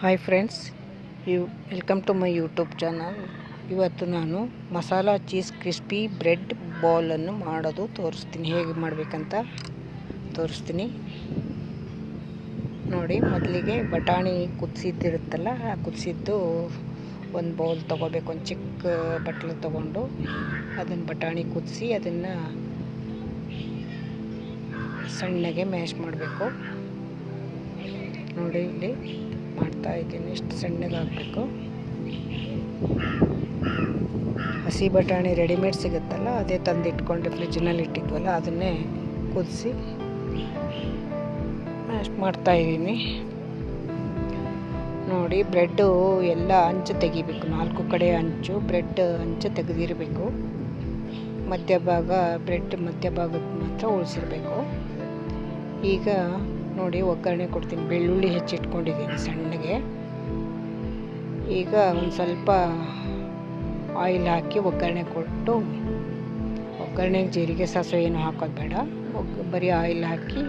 Hi friends you welcome to my YouTube channel ಇವತ್ತು ನಾನು masala cheese crispy bread ಬಾಲನ್ನು ಮಾಡೋದು ತೋರಿಸ್ತೀನಿ. ಹೇಗೆ ಮಾಡಬೇಕಂತ ತೋರಿಸ್ತೀನಿ. ನೋಡಿ, ಮೊದಲಿಗೆ ಬಟಾಣಿ ಕುದಿಸಿದ್ದಿರುತ್ತಲ್ಲ, ಆ ಕುದಿಸಿದ್ದು ಒಂದು ಬೌಲ್ ತೊಗೋಬೇಕು, ಒಂದು ಚಿಕ್ಕ ಬಟ್ಲು ತೊಗೊಂಡು ಅದನ್ನು ಬಟಾಣಿ ಕುದಿಸಿ ಅದನ್ನು ಸಣ್ಣಗೆ ಮ್ಯಾಶ್ ಮಾಡಬೇಕು. ನೋಡಿ ಇಲ್ಲಿ. ಮಾಡ್ತಾ ಇದ್ದೀನಿ ಎಷ್ಟು ಸಣ್ಣಗೆ ಹಾಕಬೇಕು ಹಸಿ ಬಟಾಣಿ ರೆಡಿಮೇಡ್ ಸಿಗುತ್ತಲ್ಲ, ಅದೇ ತಂದು ಇಟ್ಕೊಂಡು ಫ್ರಿಜ್ನಲ್ಲಿ ಇಟ್ಟಿದ್ವಲ್ಲ, ಅದನ್ನೇ ಕುದಿಸಿ ಮ್ಯಾಶ್ ಮಾಡ್ತಾ ಇದ್ದೀನಿ. ನೋಡಿ, ಬ್ರೆಡ್ಡು ಎಲ್ಲ ಅಂಚು ತೆಗಿಬೇಕು, ನಾಲ್ಕು ಕಡೆ ಅಂಚು, ಬ್ರೆಡ್ ಅಂಚು ತೆಗೆದಿರಬೇಕು. ಮಧ್ಯಭಾಗ, ಬ್ರೆಡ್ ಮಧ್ಯಭಾಗದ ಮಾತ್ರ ಉಳಿಸಿರ್ಬೇಕು. ಈಗ ನೋಡಿ ಒಗ್ಗರಣೆ ಕೊಡ್ತೀನಿ. ಬೆಳ್ಳುಳ್ಳಿ ಹೆಚ್ಚಿಟ್ಕೊಂಡಿದ್ದೀನಿ ಸಣ್ಣಗೆ. ಈಗ ಒಂದು ಸ್ವಲ್ಪ ಆಯಿಲ್ ಹಾಕಿ ಒಗ್ಗರಣೆ ಕೊಟ್ಟು, ಒಗ್ಗರಣೆಗೆ ಜೀರಿಗೆ, ಸಾಸಿವೆ ಏನು ಹಾಕೋದು ಬೇಡ. ಒಗ್, ಬರೀ ಆಯಿಲ್ ಹಾಕಿ,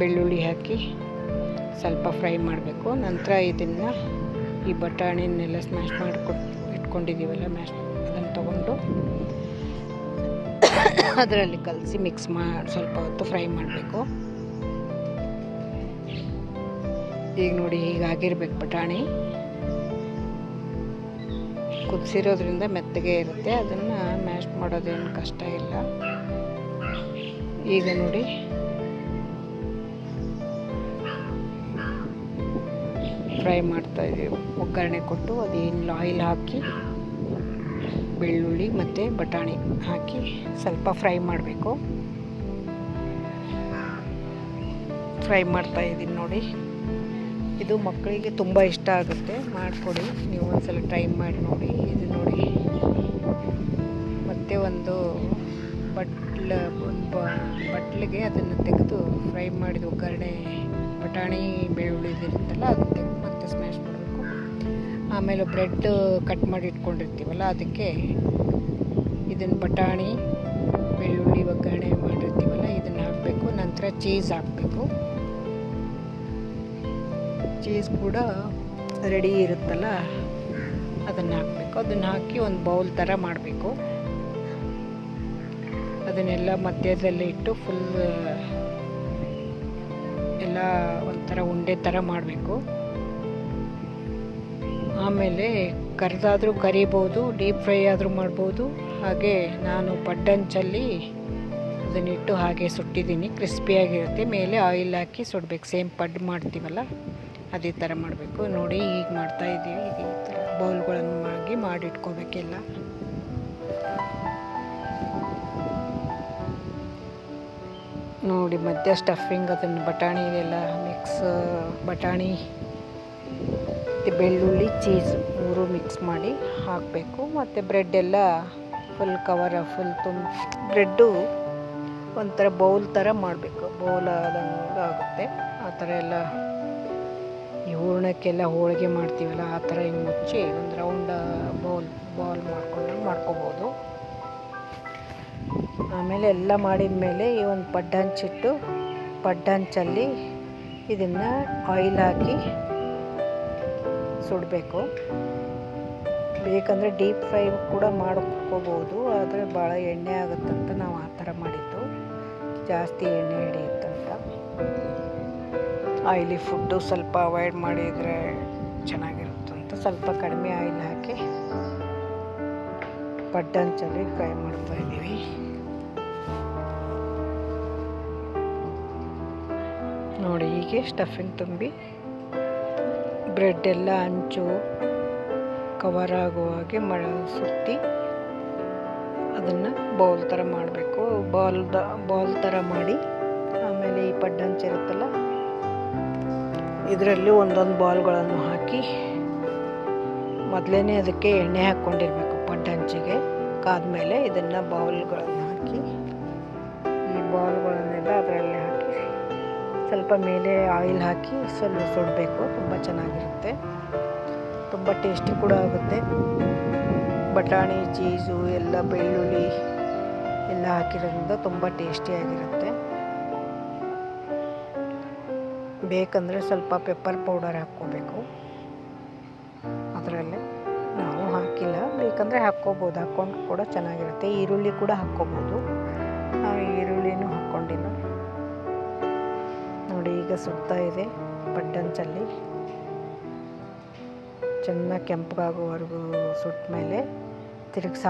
ಬೆಳ್ಳುಳ್ಳಿ ಹಾಕಿ ಸ್ವಲ್ಪ ಫ್ರೈ ಮಾಡಬೇಕು. ನಂತರ ಇದನ್ನು ಈ ಬಟಾಣಿನೆಲ್ಲ ಸ್ಮ್ಯಾಶ್ ಮಾಡಿಕೊಟ್ಟು ಇಟ್ಕೊಂಡಿದ್ದೀವಲ್ಲ ಮ್ಯಾಶ್, ಅದನ್ನು ತೊಗೊಂಡು ಅದರಲ್ಲಿ ಕಲಸಿ ಮಿಕ್ಸ್ ಮಾಡಿ ಸ್ವಲ್ಪ ಹೊತ್ತು ಫ್ರೈ ಮಾಡಬೇಕು. ಈಗ ನೋಡಿ ಹೀಗಾಗಿರ್ಬೇಕು ಬಟಾಣಿ ಕುದಿಸಿರೋದ್ರಿಂದ ಮೆತ್ತಗೆ ಇರುತ್ತೆ. ಅದನ್ನು ಮ್ಯಾಶ್ ಮಾಡೋದೇನು ಕಷ್ಟ ಇಲ್ಲ. ಈಗ ನೋಡಿ. ಫ್ರೈ ಮಾಡ್ತಾ ಇದ್ದೀವಿ ಒಗ್ಗರಣೆ ಕೊಟ್ಟು ಅದೇನು ಆಯಿಲ್ ಹಾಕಿ, ಬೆಳ್ಳುಳ್ಳಿ ಮತ್ತು ಬಟಾಣಿ ಹಾಕಿ ಸ್ವಲ್ಪ ಫ್ರೈ ಮಾಡಬೇಕು. ಫ್ರೈ ಮಾಡ್ತಾ ಇದ್ದೀನಿ ನೋಡಿ. ಇದು ಮಕ್ಕಳಿಗೆ ತುಂಬ ಇಷ್ಟ ಆಗುತ್ತೆ. ಮಾಡಿಕೊಡಿ. ನೀವು ಒಂದ್ಸಲ ಟ್ರೈ ಮಾಡಿ ನೋಡಿ. ಇದು ನೋಡಿ. ಮತ್ತೆ ಒಂದು ಬಟ್ಲ, ಒಂದು ಬಟ್ಲಿಗೆ ಅದನ್ನು ತೆಗೆದು ಫ್ರೈ ಮಾಡಿದ ಒಗ್ಗರಣೆ, ಬಟಾಣಿ, ಬೆಳ್ಳುಳ್ಳಿ ಇರುತ್ತಲ್ಲ, ಅದನ್ನು ತೆಗೆದು ಮತ್ತೆ ಸ್ಮ್ಯಾಶ್ ಮಾಡಬೇಕು. ಆಮೇಲೆ ಬ್ರೆಡ್ ಕಟ್ ಮಾಡಿ ಇಟ್ಕೊಂಡಿರ್ತೀವಲ್ಲ, ಅದಕ್ಕೆ ಇದನ್ನು ಬಟಾಣಿ, ಬೆಳ್ಳುಳ್ಳಿ ಒಗ್ಗರಣೆ ಮಾಡಿರ್ತೀವಲ್ಲ, ಇದನ್ನು ಹಾಕಬೇಕು. ನಂತರ ಚೀಸ್ ಹಾಕಬೇಕು. ಚೀಸ್ ಕೂಡ ರೆಡಿ ಇರುತ್ತಲ್ಲ, ಅದನ್ನು ಹಾಕಬೇಕು. ಅದನ್ನು ಹಾಕಿ ಒಂದು ಬೌಲ್ ಥರ ಮಾಡಬೇಕು. ಅದನ್ನೆಲ್ಲ ಮಧ್ಯದಲ್ಲಿ ಇಟ್ಟು ಫುಲ್ ಎಲ್ಲ ಒಂಥರ ಉಂಡೆ ಥರ ಮಾಡಬೇಕು. ಆಮೇಲೆ ಕರೆದಾದರೂ ಕರಿಬೋದು ಡೀಪ್ ಫ್ರೈ ಆದರೂ ಮಾಡ್ಬೋದು. ಹಾಗೆ ನಾನು ಪಡ್ಡಂಚಲ್ಲಿ ಅದನ್ನಿಟ್ಟು ಹಾಗೆ ಸುಟ್ಟಿದ್ದೀನಿ. ಕ್ರಿಸ್ಪಿಯಾಗಿರುತ್ತೆ ಮೇಲೆ ಆಯಿಲ್ ಹಾಕಿ ಸುಡಬೇಕು. ಸೇಮ್ ಪಡ್ ಮಾಡ್ತೀವಲ್ಲ? ಅದೇ ಥರ ಮಾಡಬೇಕು. ನೋಡಿ ಈಗ ಮಾಡ್ತಾ ಇದ್ದೀವಿ ಈಗ ಈ ಥರ ಬೌಲ್ಗಳನ್ನು ಮಾಡಿ ಮಾಡಿಟ್ಕೋಬೇಕೆಲ್ಲ. ನೋಡಿ ಮಧ್ಯ ಸ್ಟಫಿಂಗ್ ಅದನ್ನು ಬಟಾಣಿ ಇದೆಲ್ಲ ಮಿಕ್ಸ್ ಬಟಾಣಿ, ಮತ್ತು ಬೆಳ್ಳುಳ್ಳಿ ಚೀಸ್ ಮೂರು ಮಿಕ್ಸ್ ಮಾಡಿ ಹಾಕಬೇಕು. ಮತ್ತು ಬ್ರೆಡ್ ಎಲ್ಲ ಫುಲ್ ಕವರ್ ಫುಲ್ ತುಂಬ ಬ್ರೆಡ್ಡು ಒಂಥರ ಬೌಲ್ ಥರ ಮಾಡಬೇಕು. ಬೌಲ್ ಆದಂಗೆ ಆಗುತ್ತೆ. ಆ ಥರ ಎಲ್ಲ ಈ ಹೂರ್ಣಕ್ಕೆಲ್ಲ ಹೋಳಿಗೆ ಮಾಡ್ತೀವಲ್ಲ, ಆ ಥರ ಹಿಂಗೆ ಮುಚ್ಚಿ ಒಂದು ರೌಂಡ್ ಬೌಲ್ ಬಾಲ್ ಮಾಡಿಕೊಂಡು ಮಾಡ್ಕೋಬೋದು. ಆಮೇಲೆ ಎಲ್ಲ ಮಾಡಿದ ಮೇಲೆ ಈ ಒಂದು ಪಡ್ಡಂಚಿಟ್ಟು, ಪಡ್ಡಂಚಲ್ಲಿ ಇದನ್ನು ಆಯಿಲ್ ಹಾಕಿ ಸುಡಬೇಕು. ಬೇಕಂದರೆ ಡೀಪ್ ಫ್ರೈ ಕೂಡ ಮಾಡ್ಕೋಬೋದು, ಆದರೆ ಭಾಳ ಎಣ್ಣೆ ಆಗುತ್ತಂತ ನಾವು ಆ ಥರ ಮಾಡಿದ್ದು. ಜಾಸ್ತಿ ಎಣ್ಣೆ ಹಿಡಿಯುತ್ತಂತ. ಆಯಿಲಿ ಫುಡ್ಡು ಸ್ವಲ್ಪ ಅವಾಯ್ಡ್ ಮಾಡಿದರೆ ಚೆನ್ನಾಗಿರುತ್ತಂತ ಸ್ವಲ್ಪ ಕಡಿಮೆ ಆಯಿಲ್ ಹಾಕಿ ಪಡ್ಡಂಚಲ್ಲಿ ಫ್ರೈ ಮಾಡ್ತಾ ಇದ್ದೀವಿ. ನೋಡಿ, ಹೀಗೆ ಸ್ಟಫಿಂಗ್ ತುಂಬಿ ಬ್ರೆಡ್ ಹಂಚು ಕವರ್ ಆಗುವ ಹಾಗೆ ಮ ಸುತ್ತಿ ಅದನ್ನು ಬೌಲ್ ಥರ ಮಾಡಬೇಕು. ಬಾಲ್ ಬಾಲ್ ಥರ ಮಾಡಿ ಆಮೇಲೆ ಈ ಪಡ್ಡಂಚಿರುತ್ತಲ್ಲ ಇದರಲ್ಲಿ ಒಂದೊಂದು ಬಾಲ್ಗಳನ್ನು ಹಾಕಿ ಮೊದಲೇ ಅದಕ್ಕೆ ಎಣ್ಣೆ ಹಾಕ್ಕೊಂಡಿರಬೇಕು ಪಡ್ಡಂಚಿಗೆ ಕಾದ್ಮೇಲೆ ಇದನ್ನು ಬೌಲ್ಗಳನ್ನು ಹಾಕಿ, ಈ ಬಾಲ್ಗಳನ್ನೆಲ್ಲ ಅದರಲ್ಲಿ ಹಾಕಿ ಸ್ವಲ್ಪ ಮೇಲೆ ಆಯಿಲ್ ಹಾಕಿ ಸ್ವಲ್ಪ ಸುಡಬೇಕು, ತುಂಬ ಚೆನ್ನಾಗಿರುತ್ತೆ. ತುಂಬ ಟೇಸ್ಟಿ ಕೂಡ ಆಗುತ್ತೆ. ಬಟಾಣಿ, ಚೀಸು, ಎಲ್ಲ ಬೆಳ್ಳುಳ್ಳಿ ಎಲ್ಲ ಹಾಕಿರೋದ್ರಿಂದ ತುಂಬ ಟೇಸ್ಟಿಯಾಗಿರುತ್ತೆ. ಬೇಕಂದರೆ ಸ್ವಲ್ಪ ಪೆಪ್ಪರ್ ಪೌಡರ್ ಹಾಕ್ಕೋಬೇಕು. ಅದರಲ್ಲೇ ನಾವು ಹಾಕಿಲ್ಲ. ಬೇಕಂದರೆ ಹಾಕ್ಕೋಬೋದು. ಹಾಕ್ಕೊಂಡು ಕೂಡ ಚೆನ್ನಾಗಿರುತ್ತೆ. ಈರುಳ್ಳಿ ಕೂಡ ಹಾಕ್ಕೋಬೋದು. ನಾವು ಈರುಳ್ಳಿನೂ ಹಾಕ್ಕೊಂಡಿಲ್ಲ ನೋಡಿ, ಈಗ ಸುತ್ತಾ ಇದೆ ಬಡ್ಡಂಚಲ್ಲಿ ಚೆನ್ನಾಗಿ ಕೆಂಪಗಾಗೋವರೆಗೂ ಸುಟ್ಟ ಮೇಲೆ ತಿರುಗಿಸಿ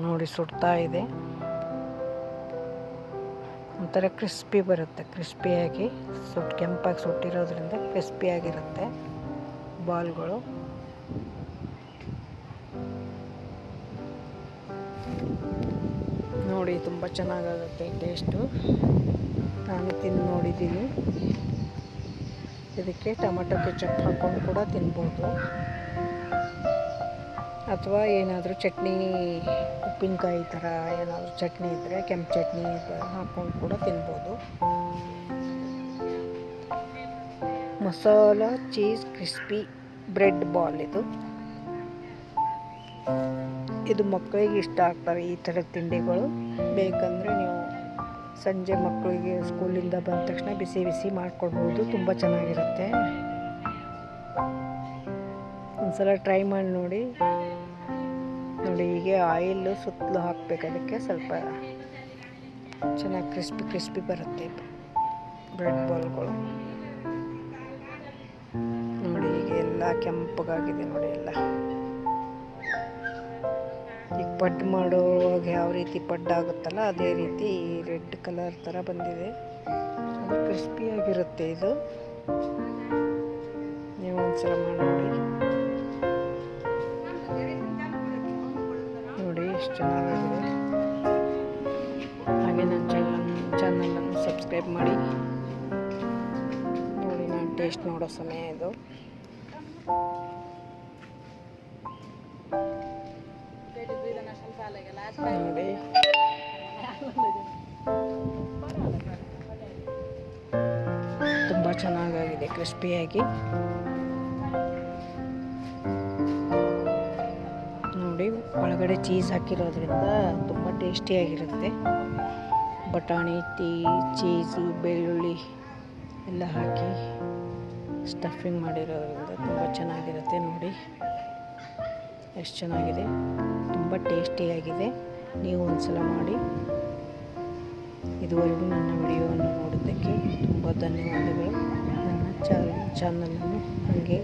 ನೋಡಿ ಸುಡ್ತಾ ಇದೆ. ಒಂಥರ ಕ್ರಿಸ್ಪಿ ಬರುತ್ತೆ, ಕ್ರಿಸ್ಪಿಯಾಗಿ ಸುಟ್ಟು ಕೆಂಪಾಗಿ ಸುಟ್ಟಿರೋದ್ರಿಂದ ಕ್ರಿಸ್ಪಿಯಾಗಿರುತ್ತೆ ಬಾಲ್ಗಳು. ನೋಡಿ ತುಂಬ ಚೆನ್ನಾಗಾಗುತ್ತೆ ಟೇಸ್ಟು. ನಾನು ತಿಂದು ನೋಡಿದ್ದೀನಿ. ಇದಕ್ಕೆ ಟೊಮೆಟೊ ಕೆಚಪ್ ಹಾಕ್ಕೊಂಡು ಕೂಡ ತಿನ್ಬೋದು. ಅಥವಾ ಏನಾದರೂ ಚಟ್ನಿ, ಉಪ್ಪಿನಕಾಯಿ ಥರ ಏನಾದರೂ ಚಟ್ನಿ ಇದ್ದರೆ ಕೆಂಪು ಚಟ್ನಿ ಹಾಕ್ಕೊಂಡು ಕೂಡ ತಿನ್ಬೋದು. Masala, cheese, crispy, bread ball ಇದು. ಇದು ಮಕ್ಕಳಿಗೆ ಇಷ್ಟ ಆಗ್ತವೆ ಈ ಥರದ ತಿಂಡಿಗಳು. ಬೇಕಂದರೆ ನೀವು ಸಂಜೆ ಮಕ್ಕಳಿಗೆ ಸ್ಕೂಲಿಂದ ಬಂದ ತಕ್ಷಣ ಬಿಸಿ ಬಿಸಿ ಮಾಡಿಕೊಡ್ಬೋದು, ತುಂಬ ಚೆನ್ನಾಗಿರುತ್ತೆ. ಒಂದ್ಸಲ ಟ್ರೈ ಮಾಡಿ ನೋಡಿ. ನೋಡಿ, ಹೀಗೆ ಆಯಿಲು ಸುತ್ತಲೂ ಹಾಕ್ಬೇಕು. ಅದಕ್ಕೆ ಸ್ವಲ್ಪ ಚೆನ್ನಾಗಿ ಕ್ರಿಸ್ಪಿ ಕ್ರಿಸ್ಪಿ ಬರುತ್ತೆ ಬ್ರೆಡ್ ಬಾಲ್ಗಳು. ನೋಡಿ ಈಗ ಎಲ್ಲ ಕೆಂಪಗಾಗಿದೆ ನೋಡಿ ಎಲ್ಲ. ಈಗ ಪಡ್ ಮಾಡುವಾಗ ಯಾವ ರೀತಿ ಪಡ್ಡು ಆಗುತ್ತಲ್ಲ, ಅದೇ ರೀತಿ ರೆಡ್ ಕಲರ್ ಥರ ಬಂದಿದೆ. ಕ್ರಿಸ್ಪಿಯಾಗಿರುತ್ತೆ ಇದು. ನೀವು ಒಂದ್ಸಲ ಮಾಡಿ ಎಷ್ಟು ಚೆನ್ನಾಗಿದೆ ಹಾಗೆ ನನ್ನ ಚಾನಲ್ ಚಾನಲನ್ನು ಸಬ್ಸ್ಕ್ರೈಬ್ ಮಾಡಿ. ನೋಡಿ, ನಾನು ಟೇಸ್ಟ್ ನೋಡೋ ಸಮಯ ಇದು. ನೋಡಿ. ತುಂಬ ಚೆನ್ನಾಗಾಗಿದೆ ಕ್ರಿಸ್ಪಿಯಾಗಿ ಒಳಗಡೆ ಚೀಸ್ ಹಾಕಿರೋದ್ರಿಂದ ತುಂಬ ಟೇಸ್ಟಿಯಾಗಿರುತ್ತೆ ಬಟಾಣಿ, ಟೀ, ಚೀಸು, ಬೆಳ್ಳುಳ್ಳಿ ಎಲ್ಲ ಹಾಕಿ ಸ್ಟಫಿಂಗ್ ಮಾಡಿರೋದ್ರಿಂದ ತುಂಬ ಚೆನ್ನಾಗಿರುತ್ತೆ ನೋಡಿ. ಎಷ್ಟು ಚೆನ್ನಾಗಿದೆ. ತುಂಬ ಟೇಸ್ಟಿಯಾಗಿದೆ ನೀವು ಒಂದ್ಸಲ ಮಾಡಿ. ಇದುವರೆಗೂ ನನ್ನ ವಿಡಿಯೋವನ್ನು ನೋಡಿದ್ದಕ್ಕೆ ತುಂಬ ಧನ್ಯವಾದಗಳು. ನನ್ನ ಚಾನಲ್ ಚಾನಲನ್ನು ಹಾಗೆ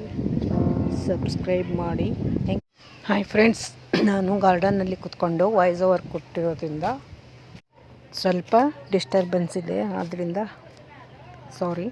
ಸಬ್ಸ್ಕ್ರೈಬ್ ಮಾಡಿ. ಥ್ಯಾಂಕ್ ಹಾಯ್ ಫ್ರೆಂಡ್ಸ್ ನಾನು ಗಾರ್ಡನ್ನಲ್ಲಿ ಕುತ್ಕೊಂಡು ವಾಯ್ಸ್ ಓವರ್ ಕೊಟ್ಟಿರೋದ್ರಿಂದ ಸ್ವಲ್ಪ ಡಿಸ್ಟರ್ಬೆನ್ಸ್ ಇದೆ ಆದ್ದರಿಂದ ಸಾರಿ